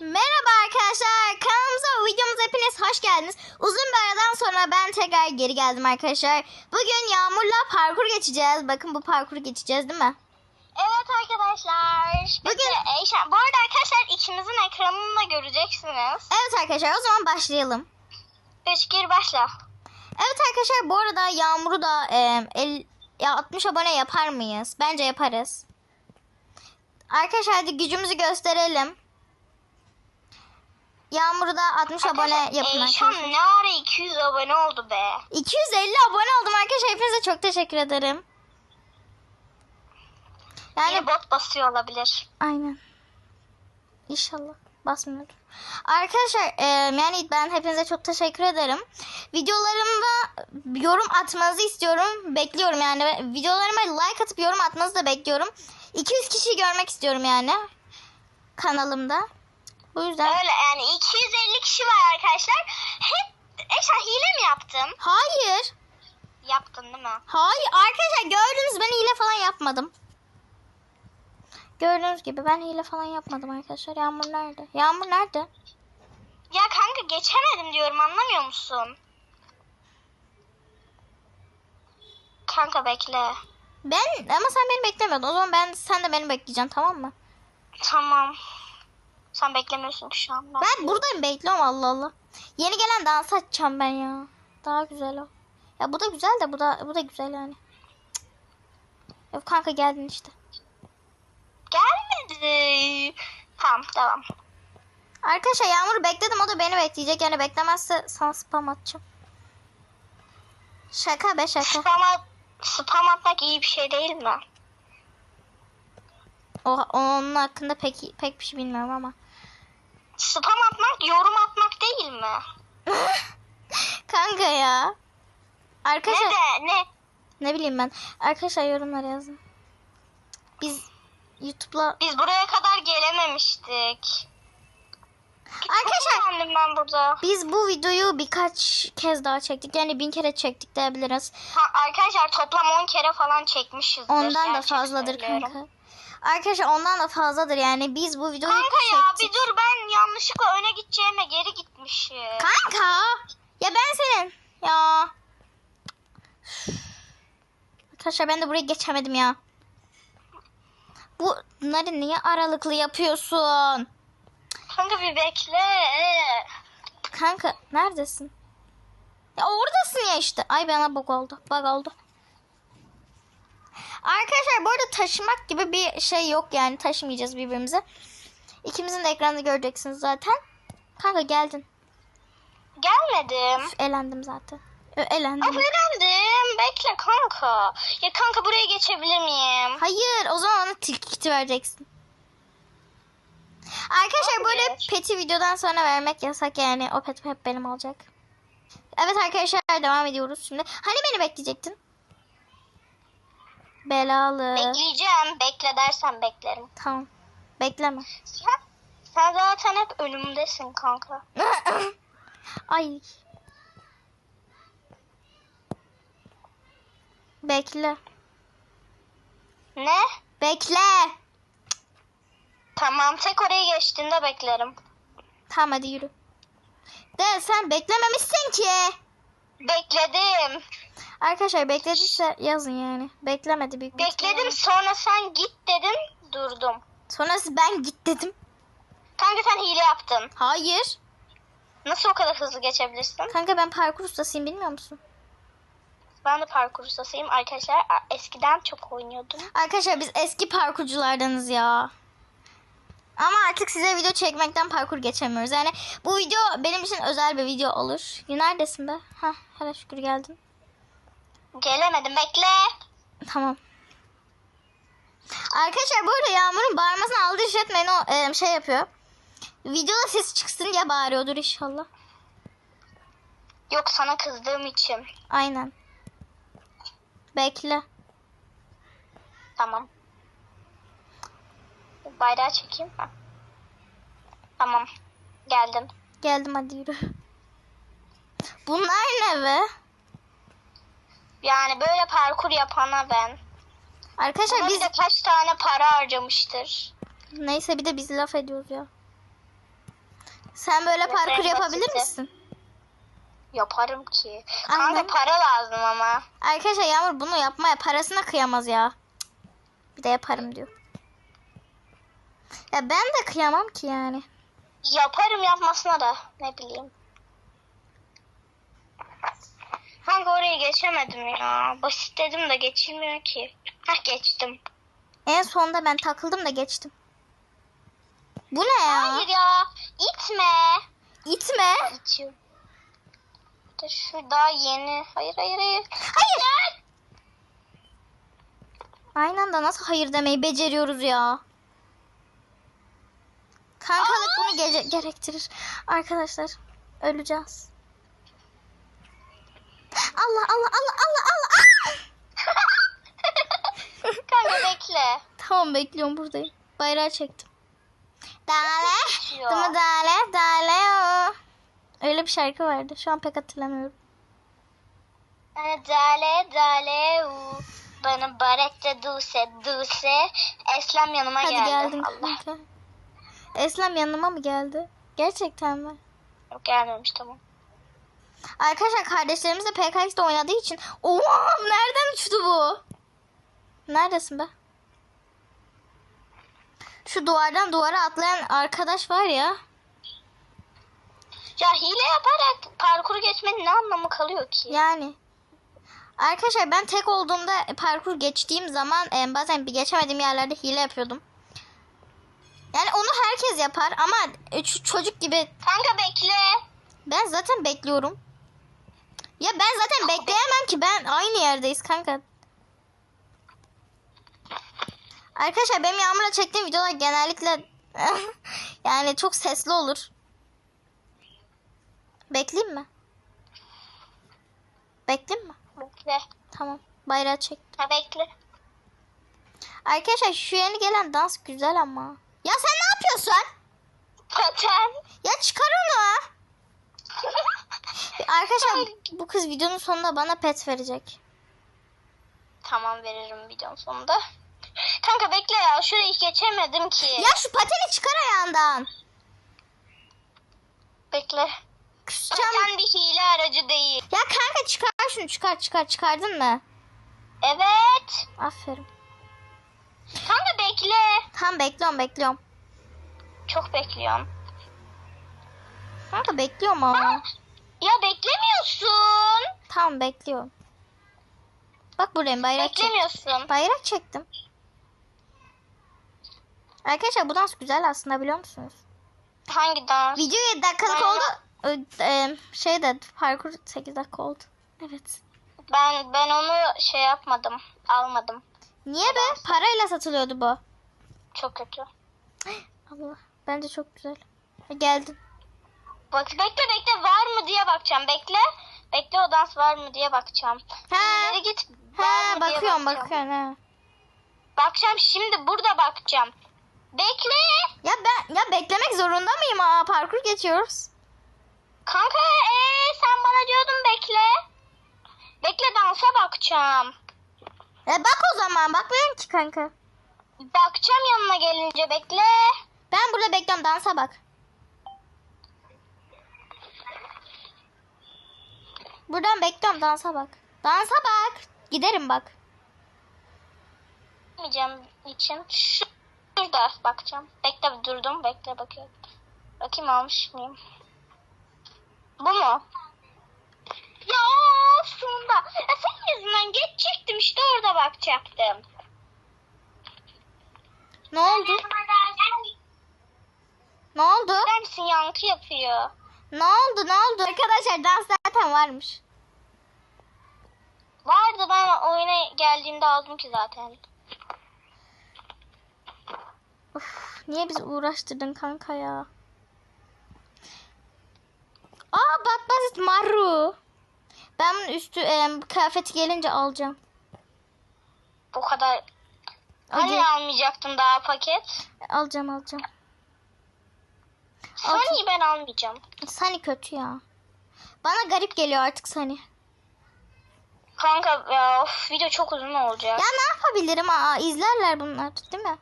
Merhaba arkadaşlar. Kanalımıza videomuza hepiniz hoş geldiniz. Uzun bir aradan sonra ben tekrar geri geldim arkadaşlar. Bugün Yağmur'la parkur geçeceğiz. Bakın bu parkuru geçeceğiz değil mi? Evet arkadaşlar. Bugün- bu arada arkadaşlar ikimizin ekranını da göreceksiniz. Evet arkadaşlar o zaman başlayalım. 3 gir başla. Evet arkadaşlar bu arada Yağmur'u da e, el, ya 60 abone yapar mıyız? Bence yaparız. Arkadaşlar hadi gücümüzü gösterelim. Yağmur'u da 60 abone yapın arkadaşlar. ne ara 200 abone oldu be. 250 abone oldum arkadaşlar. Hepinize çok teşekkür ederim. Yani Yeni bot basıyor olabilir. Aynen. İnşallah basmıyordur. Arkadaşlar e, yani ben hepinize çok teşekkür ederim. Videolarımda yorum atmanızı istiyorum. Bekliyorum yani. Videolarıma like atıp yorum atmanızı da bekliyorum. 200 kişi görmek istiyorum yani. Kanalımda. Bu yüzden. Öyle yani 250 kişi var arkadaşlar. Hep Eyşan hile mi yaptın? Hayır. Yaptın değil mi? Hayır. Arkadaşlar gördünüz ben hile falan yapmadım. Gördüğünüz gibi ben hile falan yapmadım arkadaşlar. Yağmur nerede? Yağmur nerede? Ya kanka geçemedim diyorum anlamıyor musun? Kanka bekle. Ben ama sen beni beklemiyordun. O zaman ben sen de beni bekleyeceksin tamam mı? Tamam. Sen beklemiyorsun ki şu an. Ben... Ben buradayım bekliyorum Allah Allah. Yeni gelen dans açacağım ben ya. Daha güzel o. Ya bu da güzel de bu da bu da güzel yani. Ya kanka geldin işte. Gelmedi. Tamam devam. Arkadaşlar Yağmur'u bekledim o da beni bekleyecek. Yani beklemezse sana spam atacağım. Şaka be şaka. Spam, at- spam atmak iyi bir şey değil mi? O, onun hakkında pek pek bir şey bilmiyorum ama. Spam atmak yorum atmak değil mi? Kanka ya. Ne Arkadaşlar de ne? ne bileyim ben. Arkadaşlar yorumlara yazın. Biz YouTube'la Biz buraya kadar gelememiştik. Arkadaşlar- Çok eğlendim ben burada. Biz bu videoyu birkaç kez daha çektik. Yani bin kere çektik diyebiliriz. Ha, arkadaşlar toplam 10 kere falan çekmişizdir. Ondan da fazladır söylüyorum. kanka. Arkadaşlar ondan da fazladır yani. Biz bu videoyu Kanka ya çektik. bir dur ben yanlışlıkla öne gideceğime geri gitmişim. Kanka. Ya ben senin. Ya. Arkadaşlar ben de burayı geçemedim ya. Bunları niye aralıklı yapıyorsun? Kanka bir bekle. Kanka neredesin? Ya oradasın ya işte. Ay bana bug oldu. Bug oldu. Arkadaşlar bu arada taşımak gibi bir şey yok yani. Taşımayacağız birbirimize. İkimizin de ekranını göreceksiniz zaten. Kanka geldin. Gelmedim. Üf, elendim zaten. Ö, Of elendim. elendim. Bekle kanka. Ya kanka buraya geçebilir miyim? Hayır o zaman ona tilki kiti vereceksin. Arkadaşlar böyle Hayır. peti videodan sonra vermek yasak yani. O pet hep benim olacak. Evet arkadaşlar devam ediyoruz şimdi. Hani beni bekleyecektin? Belalı. Bekleyeceğim. Bekle dersen beklerim. Tamam. Bekleme. Sen, sen zaten hep önümdesin kanka. Ay. Bekle. Ne? Bekle. Tamam tek oraya geçtiğinde beklerim. Tamam hadi yürü. De sen beklememişsin ki. Bekledim. Arkadaşlar beklediyse yazın yani. Beklemedi büyük Bekledim sonra sen git dedin durdum. Sonrası ben git dedim. Kanka sen hile yaptın. Hayır. Nasıl o kadar hızlı geçebilirsin? Kanka ben parkur ustasıyım bilmiyor musun? Ben de parkur ustasıyım arkadaşlar. Eskiden çok oynuyordum. Arkadaşlar biz eski parkurculardanız ya. Ama artık size video çekmekten parkur geçemiyoruz. Yani bu video benim için özel bir video olur. Neredesin be? Ha, hele şükür geldin. Gelemedim bekle. Tamam. Arkadaşlar bu arada Yağmur'un bağırmasını aldı işletmeyin o e, şey yapıyor. Videoda ses çıksın diye bağırıyordur inşallah. Yok sana kızdığım için. Aynen. Bekle. Tamam. Bayrağı çekeyim mi? Tamam. Geldim. Geldim hadi yürü. Bunlar ne be? Yani böyle parkur yapana ben. Arkadaşlar Buna biz de kaç tane para harcamıştır. neyse bir de biz laf ediyoruz ya. Sen böyle parkur yapabilir misin? Yaparım ki. Aynen. Kanka para lazım ama. Arkadaşlar Yağmur bunu yapmaya parasına kıyamaz ya. Bir de yaparım diyor. Ya ben de kıyamam ki yani. Yaparım yapmasına da ne bileyim. Kanka oraya geçemedim ya. Basit dedim de geçilmiyor ki. Hah geçtim. En sonunda ben takıldım da geçtim. Bu ne ya? Hayır ya. itme. İtme. İtiyorum. De Şu daha yeni. Hayır hayır hayır. Hayır. Aynı anda nasıl hayır demeyi beceriyoruz ya. Kankalık bunu gece- gerektirir. Arkadaşlar öleceğiz. Allah Allah Allah Allah Allah. Ah! Kanka bekle. Tamam bekliyorum buradayım. Bayrağı çektim. Dale. Mi dale? Dale o. Öyle bir şarkı vardı. Şu an pek hatırlamıyorum. Dale dale u. Bana barette duse duse. Eslem yanıma Hadi geldi. geldin Allah. kanka. Eslem yanıma mı geldi? Gerçekten mi? Yok gelmemiş tamam. Arkadaşlar kardeşlerimiz de PKX'de oynadığı için Oha nereden uçtu bu? Neredesin be? Şu duvardan duvara atlayan arkadaş var ya. Ya hile yaparak parkuru geçmenin ne anlamı kalıyor ki? Yani. Arkadaşlar ben tek olduğumda parkur geçtiğim zaman e, bazen bir geçemediğim yerlerde hile yapıyordum. Yani onu herkes yapar ama üç çocuk gibi Kanka bekle. ben zaten bekliyorum. Ya ben zaten bekleyemem ki ben aynı yerdeyiz kanka. Arkadaşlar benim Yağmur'la çektiğim videolar genellikle yani çok sesli olur. Bekleyeyim mi? Bekleyeyim mi? Bekle. Tamam. Bayrağı çek. Ha bekle. Arkadaşlar şu yeni gelen dans güzel ama. Ya sen ne yapıyorsun? Paten. Ya çıkar onu. Arkadaşlar bu kız videonun sonunda bana pet verecek. tamam veririm videonun sonunda. Kanka bekle ya şurayı geçemedim ki. Ya şu pateni çıkar ayağından. Bekle. Küseceğim. Paten bir hile aracı değil. Ya kanka çıkar şunu çıkar çıkar çıkardın mı? Evet. Aferin. Kanka bekle. Tamam bekliyorum bekliyorum. Çok bekliyorum. Kanka bekliyorum ama. Ya beklemiyorsun. Tamam bekliyorum. Bak buradayım bayrak çektim. Beklemiyorsun. Bayrak çektim. Arkadaşlar bu dans güzel aslında biliyor musunuz? Hangi dans? Video 7 dakikalık Ben- oldu. Ö- e, Şey de parkur 8 dakika oldu. Evet. Ben ben onu şey yapmadım. Almadım. Niye be? Parayla satılıyordu bu. Çok kötü. Allah. Bence çok güzel. Ha, Geldin. Bak bekle bekle var mı diye bakacağım. Bekle. Bekle o dans var mı diye bakacağım. Ha. İleri git. var Ha mı diye bakıyorum bakacağım. bakıyorum. Ha. Bakacağım şimdi burada bakacağım. Bekle. Ya ben ya beklemek zorunda mıyım? Aa parkur geçiyoruz. Kanka ee, sen bana diyordun bekle. Bekle dansa bakacağım. E bak o zaman. Bakmıyorum ki kanka. Bakacağım yanına gelince bekle. Ben burada bekliyorum. Dansa bak. Buradan bekliyorum. Dansa bak. Dansa bak. Giderim bak. Bakmayacağım için. Şu- Şurada bakacağım. Bekle durdum. Bekle bakıyorum. Bakayım almış mıyım? Bu mu? Ya sonunda. Ya senin yüzünden geçecektim işte orada bakacaktım. Ne oldu? Ne oldu? Misin yankı yapıyor. Ne oldu? Ne oldu? Arkadaşlar dans zaten varmış. Vardı ben oyuna geldiğimde aldım ki zaten. Uf, niye bizi uğraştırdın kanka ya? Aa bak basit maru. Ben bunun üstü e, kıyafeti gelince alacağım. Bu kadar. Hani Alacağım, almayacaktım daha paket? alacağım alacağım. Sony'yi ben almayacağım. Sani kötü ya. Bana garip geliyor artık Sani. Kanka ya of, video çok uzun olacak. Ya ne yapabilirim? Aa izlerler bunlar değil mi?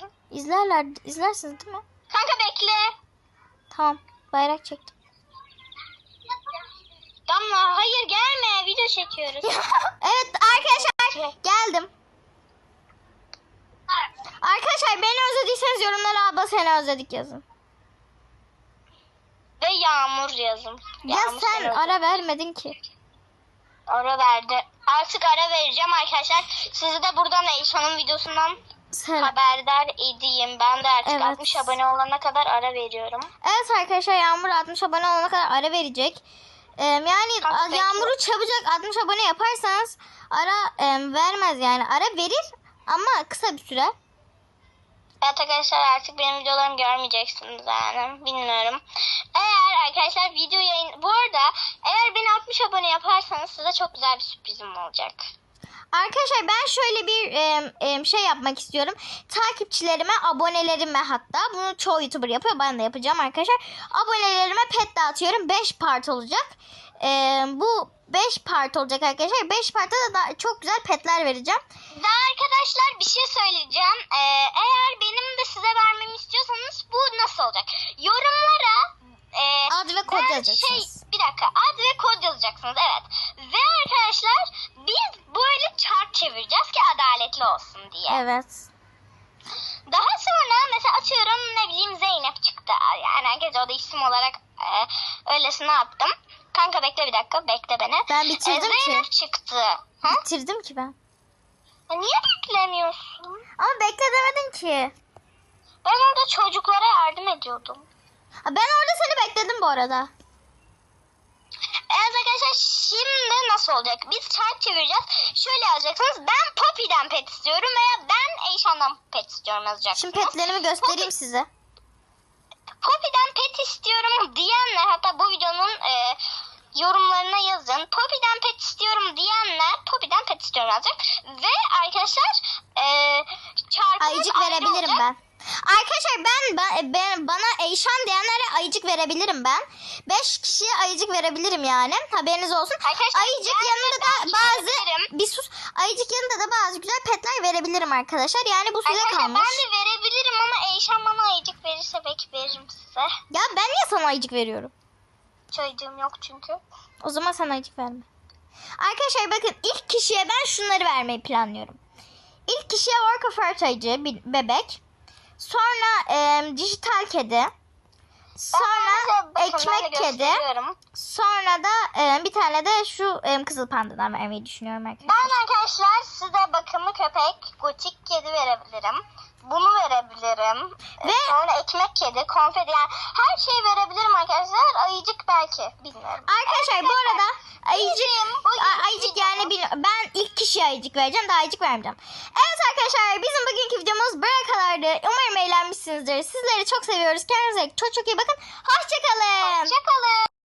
İzlerler, izlersiniz değil mi? Kanka bekle. Tamam. Bayrak çektim. Damla hayır gelme video çekiyoruz. evet arkadaşlar geldim. Arkadaşlar beni özlediyseniz yorumlara abla seni özledik yazın. Ve yağmur yazın. Ya Yağmur sen seni ara vermedin ki. Ara verdi. Artık ara vereceğim arkadaşlar. Sizi de buradan Eyşan'ın videosundan Sen. haberdar edeyim. Ben de artık Evet. 60 abone olana kadar ara veriyorum. Evet arkadaşlar Yağmur 60 abone olana kadar ara verecek. Ee, yani bekle. Yağmur'u çabucak 60 abone yaparsanız ara vermez yani. Ara verir ama kısa bir süre. Evet arkadaşlar artık benim videolarımı görmeyeceksiniz yani. Bilmiyorum. Eğer arkadaşlar video yayın... Bu arada eğer beni 60 abone yaparsanız size çok güzel bir sürprizim olacak. Arkadaşlar ben şöyle bir em, em, şey yapmak istiyorum. Takipçilerime, abonelerime hatta bunu çoğu YouTuber yapıyor. Ben de yapacağım arkadaşlar. Abonelerime pet dağıtıyorum. 5 part olacak. Em, bu 5 part olacak arkadaşlar. 5 partta da daha çok güzel petler vereceğim. Ve arkadaşlar bir şey söyleyeceğim. Ee, eğer benim de size vermemi istiyorsanız bu nasıl olacak? Yorumlara e, Ad ve kod ben yazacaksınız. Şey, bir dakika ad ve kod yazacaksınız evet. Ve arkadaşlar biz böyle çark çevireceğiz ki adaletli olsun diye. Evet. Daha sonra mesela atıyorum ne bileyim Zeynep çıktı. Yani herkes o da isim olarak e, öylesine yaptım. Kanka bekle bir dakika bekle beni. Ben bitirdim E, ki. Zeynep çıktı. Ha? Bitirdim ki ben. E, Niye beklemiyorsun? Ama bekle demedin ki. Ben orada çocuklara yardım ediyordum. Ben orada seni bekledim bu arada. Evet arkadaşlar şimdi nasıl olacak? Biz çark çevireceğiz. Şöyle yazacaksınız. Ben Poppy'den pet istiyorum veya ben Eyşan'dan pet istiyorum yazacaksınız. Şimdi petlerimi göstereyim size. Poppy'den pet istiyorum diyenler hatta bu videonun e, yorumlarına yazın. Poppy'den pet istiyorum diyenler Poppy'den pet istiyorum yazacak. Ve arkadaşlar e, çarpımız Ayıcık verebilirim olacak. ben. Arkadaşlar ben, ben, ben bana Eyşan diyenlere ayıcık verebilirim ben. 5 kişiye ayıcık verebilirim yani. Haberiniz olsun. Arkadaşlar, Ayıcık yanında da bazı bir sus. Ayıcık yanında da bazı güzel petler verebilirim arkadaşlar. Yani bu size Arkadaşlar kalmış. ben de verebilirim ama Eyşan bana ayıcık verirse belki veririm size. Ya ben niye sana ayıcık veriyorum? Hiç ayıcığım yok çünkü. O zaman sana ayıcık verme. Arkadaşlar bakın ilk kişiye ben şunları vermeyi planlıyorum. İlk kişiye Work of bir bebek. Sonra em, dijital kedi. Sonra Ben ekmek kedi. Sonra da em, bir tane de şu em, kızıl pandadan vermeyi düşünüyorum arkadaşlar. Ben arkadaşlar size bakımlı köpek, gotik kedi verebilirim. Bunu verebilirim. Ve- Ve sonra ekmek kedi, konfeti yani her şeyi verebilirim arkadaşlar. Ayıcık belki bilmiyorum. Arkadaşlar bu arada ayıcık ayıcık yani ben ilk kişiye ayıcık vereceğim daha ayıcık vermeyeceğim. Evet arkadaşlar bizim bugünkü videomuz buraya kadardı. Umarım eğlenmişsinizdir. Sizleri çok seviyoruz. Kendinize çok çok iyi bakın.